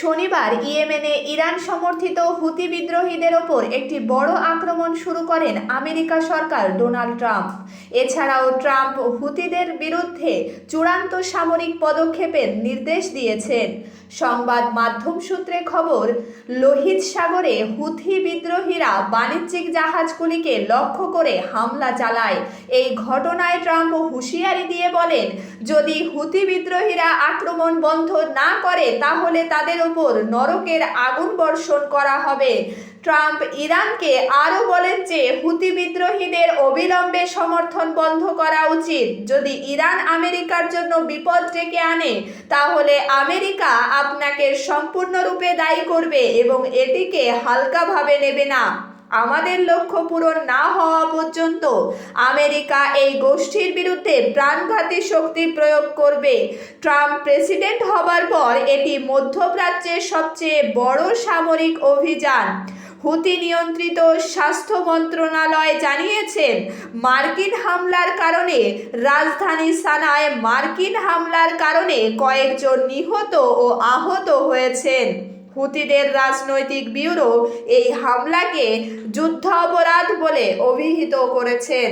শনিবার ইয়েমেনে ইরান সমর্থিত হুতি বিদ্রোহীদের ওপর একটি বড় আক্রমণ শুরু করেন আমেরিকা সরকার ডোনাল্ড ট্রাম্প। এছাড়াও ট্রাম্প হুতিদের বিরুদ্ধে চূড়ান্ত সামরিক পদক্ষেপের নির্দেশ দিয়েছেন। সংবাদ মাধ্যম সূত্রে খবর, লোহিত সাগরে হুথি বিদ্রোহীরা বাণিজ্যিক জাহাজগুলিকে লক্ষ্য করে হামলা চালায়। এই ঘটনায় ট্রাম্প হুঁশিয়ারি দিয়ে বলেন, যদি হুতি বিদ্রোহীরা আক্রমণ বন্ধ না করে, তাহলে তাদের উপর নরকের আগুন বর্ষণ করা হবে। ট্রাম্প ইরানকে আরও বলেন যে, হুতি বিদ্রোহীদের অবিলম্বে সমর্থন বন্ধ করা উচিত। যদি ইরান আমেরিকার জন্য বিপদ ডেকে আনে, তাহলে আমেরিকা আপনাকে সম্পূর্ণরূপে দায়ী করবে এবং এটিকে হালকাভাবে নেবে না। আমাদের লক্ষ্য পূরণ না হওয়া পর্যন্ত আমেরিকা এই গোষ্ঠীর বিরুদ্ধে প্রাণঘাতী শক্তি প্রয়োগ করবে। ট্রাম্প প্রেসিডেন্ট হবার পর এটি মধ্যপ্রাচ্যের সবচেয়ে বড় সামরিক অভিযান। হুতি নিয়ন্ত্রিত স্বাস্থ্য মন্ত্রণালয় জানিয়েছেন, মার্কিন হামলার কারণে রাজধানী সানায় মার্কিন হামলার কারণে কয়েকজন নিহত ও আহত হয়েছেন। হুতিদের রাজনৈতিক ব্যুরো এই হামলাকে যুদ্ধাপরাধ বলে অভিহিত করেছেন।